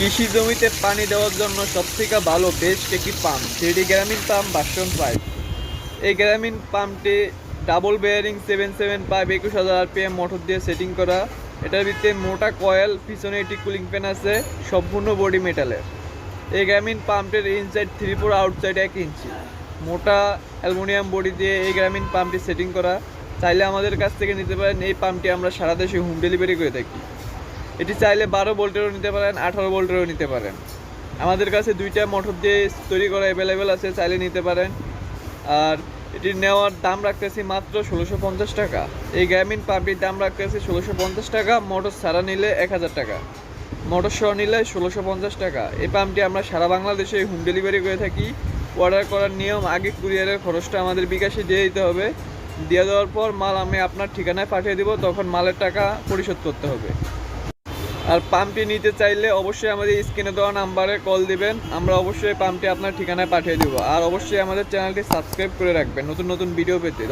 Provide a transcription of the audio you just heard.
কৃষি জমিতে পানি দেওয়ার জন্য সবথেকে ভালো বেস্ট একটি পাম্প সেটি গ্রামীণ পাম্প, বাসন পাইপ। এই গ্রামীণ পাম্পটি double bearing, seven seven pipe, একুশ হাজার আরপিএম মোটর দিয়ে সেটিং করা। এটার ভিতরে মোটা কয়েল, পিছনে একটি কুলিং ফ্যান আছে, সম্পূর্ণ বডি মেটালের। এই গ্রামীণ পাম্পটির ইনসাইড থ্রি ফোর, আউটসাইড এক ইঞ্চি। মোটা অ্যালুমিনিয়াম বডি দিয়ে এই গ্রামীণ পাম্পটি সেটিং করা। চাইলে আমাদের কাছ থেকে নিতে পারেন, এই পাম্পটি আমরা সারা দেশে হোম ডেলিভারি করে থাকি। এটি চাইলে বারো ভোল্টেরও নিতে পারেন, আঠারো ভোল্টেরও নিতে পারেন। আমাদের কাছে দুইটা মোটর দিয়ে তৈরি করা অ্যাভেলেবেল আছে, চাইলে নিতে পারেন। আর এটি নেওয়ার দাম রাখতেছি মাত্র ষোলোশো পঞ্চাশ টাকা। এই গ্রামীণ পাম্পটির দাম রাখতেছি ষোলোশো পঞ্চাশ টাকা, মোটর ছাড়া নিলে এক হাজার টাকা। মোটর সহ নিলে ষোলোশো পঞ্চাশ টাকা। এই পাম্পটি আমরা সারা বাংলাদেশে হোম ডেলিভারি করে থাকি। অর্ডার করার নিয়ম, আগে কুরিয়ারের খরচটা আমাদের বিকাশে দিয়ে দিতে হবে। দিয়ে দেওয়ার পর মাল আমি আপনার ঠিকানায় পাঠিয়ে দিব, তখন মালের টাকা পরিশোধ করতে হবে। আর পাম্পটি নিতে চাইলে অবশ্যই আমাদের স্ক্রিনে দেওয়া নাম্বারে কল দিবেন। আমরা অবশ্যই পাম্পটি আপনার ঠিকানায় পাঠিয়ে দিব। আর অবশ্যই আমাদের চ্যানেলটি সাবস্ক্রাইব করে রাখবেন। নতুন নতুন ভিডিও পেতে।